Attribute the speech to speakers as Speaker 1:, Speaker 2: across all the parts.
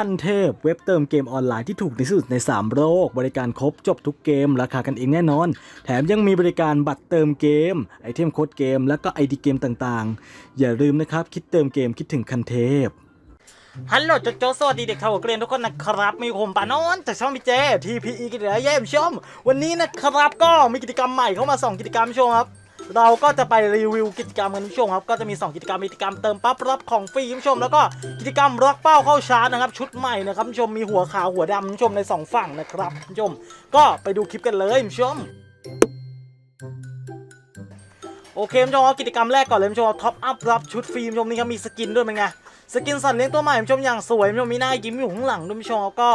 Speaker 1: ขั้นเทพเว็บเติมเกมออนไลน์ที่ถูกที่สุดใน 3 โลก บริการครบจบทุกเกม ราคากันเองแน่นอน แถมยังมีบริการบัตรเติมเกม ไอเทมโค้ดเกม และก็ไอดีเกมต่างๆ อย่าลืมนะครับ คิดเติมเกมคิดถึงคันเทพ
Speaker 2: ฮัลโหลโจโจสวัสดีเด็กชาวเกรียนทุกคนนะครับ มีผมปานอนจากช่องพีเจทีพีอีกันแล้วเยี่ยมชม วันนี้นะครับก็มีกิจกรรมใหม่เข้ามา 2 กิจกรรมชมครับ เราก็จะไปรีวิวกิจกรรมกันคุณผู้ชมครับ ก็จะมี 2 กิจกรรมกิจกรรมเติมปั๊บรับของฟรีคุณผู้ชม แล้วก็กิจกรรมล็อกเป้าเข้าชาร์จนะครับ ชุดใหม่นะครับผู้ชมมีหัวขาวหัวดำคุณผู้ชมในสองฝั่งนะครับคุณผู้ชม ก็ไปดูคลิปกันเลยคุณผู้ชมโอเคคุณผู้ชมครับกิจกรรมแรกก่อนเลยคุณผู้ชมท็อปอัพรับชุดฟรีคุณผู้ชมนี่ครับมีสกินด้วยเป็นไงสกินสัตว์เลี้ยงตัวใหม่คุณผู้ชมอย่างสวยคุณผู้ชมมีหน้ายิ้มอยู่ข้างหลังด้วยคุณผู้ชมแล้วก็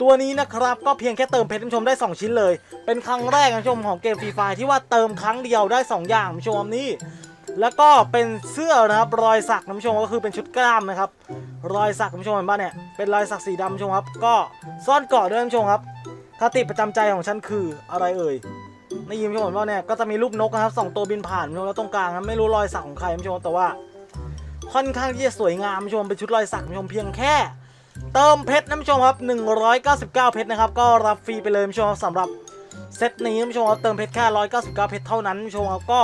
Speaker 2: ตัวนี้นะครับก็เพียงแค่เติมเพชรคุณผู้ชมได้ 2 ชิ้นเลย เป็นครั้งแรกคุณผู้ชมของเกมฟรีไฟที่ว่าเติมครั้งเดียวได้ 2 อย่างคุณผู้ชมนี่แล้วก็เป็นเสื้อนะครับรอยสักคุณผู้ชมก็คือเป็นชุดกล้ามนะครับ รอยสักคุณผู้ชมเห็นป่ะเนี่ยเป็นรอยสักสีดำคุณผู้ชมครับ ก็ซ่อนเกาะด้วยคุณผู้ชมครับคติประจำใจของฉันคืออะไรเอ่ยในยิมชมว่าเนี่ยก็จะมีรูปนกนะครับสองตัวบินผ่านคุณผู้ชมแล้วตรงกลางนะไม่รู้รอยสักของใครคุณผู้ชมแต่ว่า ค่อนข้างที่จะสวยงามคุณผู้ชมเป็นชุดรอยสักคุณผู้ชมเพียงแค่ เติมเพชรนะคุณผู้ชมครับ 199 เพชรนะครับ ก็รับฟรีไปเลยผู้ชมครับสำหรับเซตนี้ผู้ชมครับเติมเพชรแค่ 199 เพชรเท่านั้นผู้ชมครับก็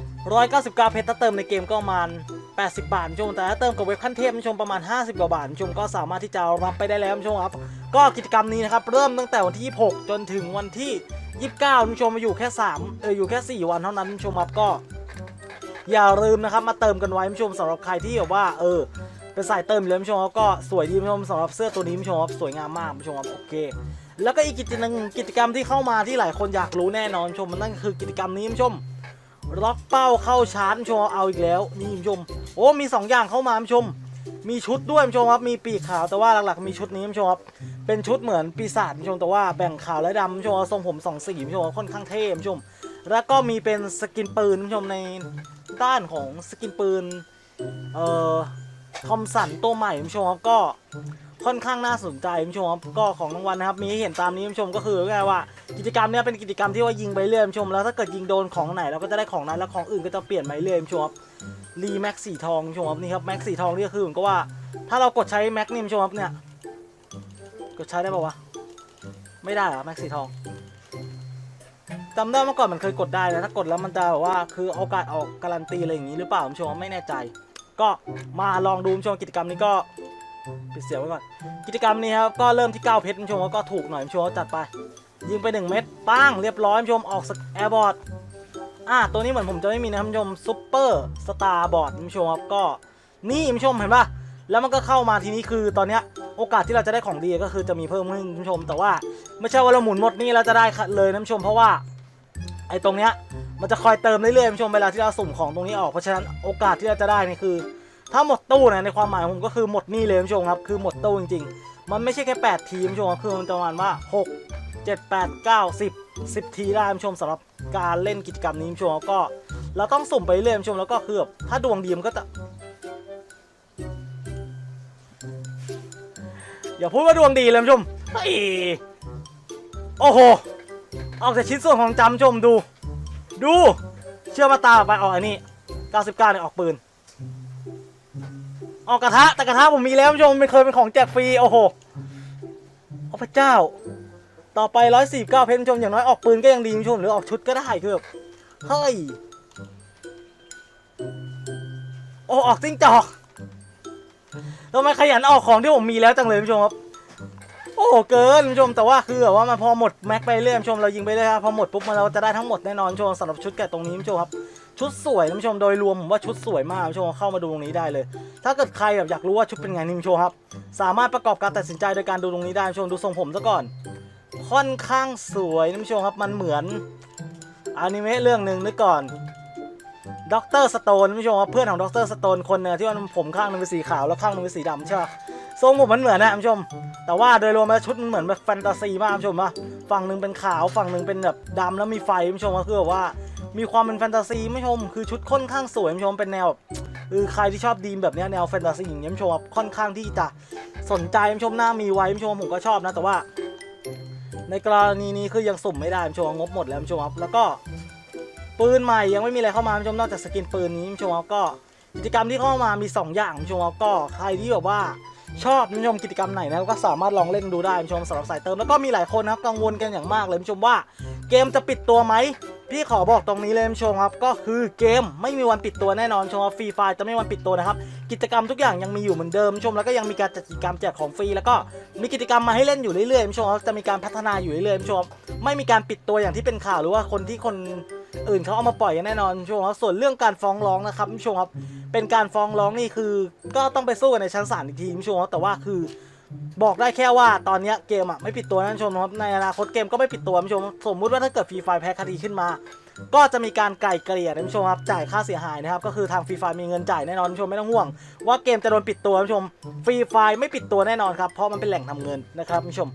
Speaker 2: 199 เพชรถ้าเติมในเกมก็ประมาณ 80 บาทผู้ชมแต่ถ้าเติมกับเว็บขั้นเทพผู้ชมประมาณ 50 กว่าบาทผู้ชมก็สามารถที่จะรับไปได้แล้วผู้ชมครับ ก็กิจกรรมนี้นะครับเริ่มตั้งแต่วันที่ 6 จนถึงวันที่ 29ผู้ชมมาอยู่แค่ 3 เอออยู่แค่ 4 วันเท่านั้นผู้ชมครับก็อย่าลืมนะครับมาเติมกันไว้ผู้ชมสำหรับใครที่แบบว่าเออ เป็นสายเติมเลยผู้ชมครับก็สวยดีผู้ชมสำหรับเสื้อตัวนี้ผู้ชมครับสวยงามมากผู้ชมครับโอเค แล้วก็อีกกิจหนึ่งกิจกรรมที่เข้ามาที่หลายคนอยากรู้แน่นอนผู้ชมมันนั่นคือกิจกรรมนี้ผู้ชมล็อกเป้าเข้าชาร์จผู้ชมเอาอีกแล้วนี่ผู้ชมโอ้มีสองอย่างเข้ามาผู้ชม มีชุดด้วยผู้ชมครับมีปีกขาวแต่ว่าหลักๆมีชุดนี้ผู้ชมครับเป็นชุดเหมือนปีศาจผู้ชมแต่ว่าแบ่งขาวและดำผู้ชมทรงผมสองสีผู้ชมค่อนข้างเท่ผู้ชม แล้วก็มีเป็นสกินปืนผู้ชมในด้านของสกินปืนเอ่อ ทอมสันตัวใหม่คุณผู้ชมครับก็ค่อนข้างน่าสนใจคุณผู้ชมครับก็ของรางวัลนะครับมีให้เห็นตามนี้คุณผู้ชมก็คือไงว่า กิจกรรมเนี้ยเป็นกิจกรรมที่ว่ายิงไปเรื่อยคุณผู้ชมแล้วถ้าเกิดยิงโดนของไหนเราก็จะได้ของนั้นแล้วของอื่นก็จะเปลี่ยนไปเรื่อยคุณผู้ชมครับรีแม็กสีทองคุณผู้ชมครับนี่ครับแม็กสีทองนี่ก็คือเหมือนกับว่า ถ้าเรากดใช้แม็กนี่คุณผู้ชมครับเนี่ยกดใช้ได้ป่าวะไม่ได้เหรอแม็กสีทองจำได้เมื่อก่อนมันเคยกดได้นะถ้ากดแล้วมันจะแบบว่าคือโอกาสออกการันตีอะไรอย่างนี้หรือเปล่าผมชมไม่แน่ใจ ก็มาลองดูผมชมกิจกรรมนี้ก็ปิดเสียงไว้ก่อน กิจกรรมนี้ครับก็เริ่มที่ 9 เพชรผมชมก็ถูกหน่อยผมชมจัดไป ยิงไป 1 เม็ดป้างเรียบร้อยผมชมออกแอร์บอร์ดอ่าตัวนี้เหมือนผมจะไม่มีนะครับชมซุปเปอร์สตาร์บอร์ดผมชมครับก็นี่ผมชมเห็นปะแล้วมันก็เข้ามาทีนี้คือตอนเนี้ยโอกาสที่เราจะได้ของดีก็คือจะมีเพิ่มขึ้นผู้ชม แต่ว่าไม่ใช่ว่าเราหมุนหมดนี่แล้วจะได้เลยนะผู้ชม เพราะว่าไอ้ตรงเนี้ย มันจะคอยเติมเรื่อยๆผู้ชมเวลาที่เราสุ่มของตรงนี้ออกเพราะฉะนั้นโอกาสที่เราจะได้นี่คือ ถ้าหมดตู้เนี่ยในความหมายผมก็คือหมดนี่เลยผู้ชมครับคือหมดตู้จริง ๆ มันไม่ใช่แค่ 8 ทีมผู้ชมครับคือมันประมาณว่า 6 7 8 9 10 10 ทีได้ผู้ชมสำหรับการเล่นกิจกรรมนี้ผู้ชมครับก็เราต้องสุ่มไปเรื่อยคุณผู้ชมแล้วก็คือแบบถ้าดวงดีมันก็จะอย่าพูดว่าดวงดีเลยผู้ชมโอ้โห ออกจากชิ้นส่วนของจำชมดู ดู เชื่อมาตาไปออกอันนี้ 99เนี่ยออกปืน ออกกระทะ แต่กระทะผมมีแล้วคุณผู้ชมไม่เคยเป็นของแจกฟรี โอ้โหโอ้พระเจ้า ต่อไป 149 เพชรคุณผู้ชมอย่างน้อยออกปืนก็ยังดีคุณผู้ชมหรือออกชุดก็ได้คือแบบเฮ้ย โอ้ออกจิ้งจอกทำไมขยันออกของที่ผมมีแล้วจังเลยคุณผู้ชมครับ โอ้เกินคุณผู้ชมแต่ว่าคือแบบว่ามันพอหมดแม็กไปเรื่อยคุณผู้ชมเรายิงไปเรื่อยครับพอหมดปุ๊บมันเราจะได้ทั้งหมดแน่นอนคุณผู้ชมสำหรับชุดแกะตรงนี้คุณผู้ชมครับชุดสวยคุณผู้ชมโดยรวมผมว่าชุดสวยมากคุณผู้ชมเข้ามาดูตรงนี้ได้เลย ถ้าเกิดใครแบบอยากรู้ว่าชุดเป็นไงนี่คุณผู้ชมครับ สามารถประกอบการตัดสินใจโดยการดูตรงนี้ได้คุณผู้ชมดูทรงผมซะก่อน ค่อนข้างสวยคุณผู้ชมครับมันเหมือนอนิเมะเรื่องหนึ่งนึกก่อนด็อกเตอร์สโตนคุณผู้ชมครับเพื่อนของด็อกเตอร์สโตนคนหนึงที่ว่าผมข้างหนึงเป็นสีขาวแล้วข้างนึงเป็นสีดำใช่ปะ ทรงผมมันเหมือนนะคุณผู้ชม แต่ว่าโดยรวมแล้วชุดมันเหมือนแบบแฟนตาซีมากคุณผู้ชมว่าฝั่งหนึ่งเป็นขาวฝั่งหนึ่งเป็นแบบดำแล้วมีไฟคุณผู้ชมก็คือแบบว่า มีความเป็นแฟนตาซีคุณผู้ชม คือชุดค่อนข้างสวยคุณผู้ชมเป็นแนวแบบเออใครที่ชอบดีมแบบนี้แนวแฟนตาซีอย่างเงี้คุณผู้ชมครับค่อนข้างที่จะสนใจคุณผู้ชมหน้ามีไว้คุณผู้ชมผมก็ชอบนะแต่ว่า ในกรณีนี้คือยังสุ่มไม่ได้คุณผู้ชมงบหมดแล้วคุณผู้ชมครับแล้วก็ปืนใหม่ยังไม่มีอะไรเข้ามาคุณผู้ชมนอกจากสกินปืนนี้คุณผู้ชมครับก็กิจกรรมที่เข้ามามี 2 อย่างคุณผู้ชมครับก็ใครที่แบบว่า ชอบนผู้ชมกิจกรรมไหนนะก็สามารถลองเล่นดูได้นผู้ชมสำหรับสายเติมแล้วก็มีหลายคนนะครับกังวลกันอย่างมากเลยนผู้ชมว่าเกมจะปิดตัวไหมพี่ขอบอกตรงนี้เลยนผู้ชมครับ ก็คือเกมไม่มีวันปิดตัวแน่นอนท่านผู้ชมว่าฟรีไฟจะไม่มีวันปิดตัวนะครับ กิจกรรมทุกอย่างยังมีอยู่เหมือนเดิมชมแล้วก็ยังมีการจัดกิจกรรมแจกของฟรีแล้วก็มีกิจกรรมมาให้เล่นอยู่เรื่อยๆนผู้ชมจะมีการพัฒนาอยู่เรื่อยๆนผู้ชมไม่มีการปิดตัวอย่างที่เป็นข่าวหรือว่าคนที่คน อื่นเขาเอามาปล่อยกันแน่นอนชมครับส่วนเรื่องการฟ้องร้องนะครับท่านผู้ชมครับเป็นการฟ้องร้องนี่คือ ก็ต้องไปสู้กันในชั้นศาลอีกทีท่านผู้ชมครับแต่ว่าคือบอกได้แค่ว่าตอนนี้เกมอะไม่ปิดตัวนะท่นชมครับในอนาคตเกมก็ไม่ปิดตัวท่านผู้ชมสมมุติว่าถ้าเกิดฟรีไฟแพ้คดีขึ้นมา ก็จะมีการไกล่เกลี่ยท่านผู้ชมครับจ่ายค่าเสียหายนะครับก็คือทางฟรีไฟมีเงินจ่ายแน่นอนท่านผู้ชมไม่ต้องห่วง ว่าเกมจะโดนปิดตัวท่านผู้ชมฟรีไฟไม่ปิดตัวแน่นอนครับเพราะมันเป็นแหล่งทำเงินนะครับชม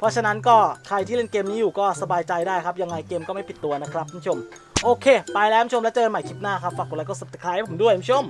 Speaker 2: เพราะฉะนั้นก็ใครที่เล่นเกมนี้อยู่ก็สบายใจได้ครับ ยังไงเกมก็ไม่ปิดตัวนะครับท่านผู้ชม โอเค ไปแล้วท่านผู้ชมแล้วเจอกันใหม่คลิปหน้าครับ ฝากกดไลค์กด subscribe ให้ผมด้วยท่านผู้ชม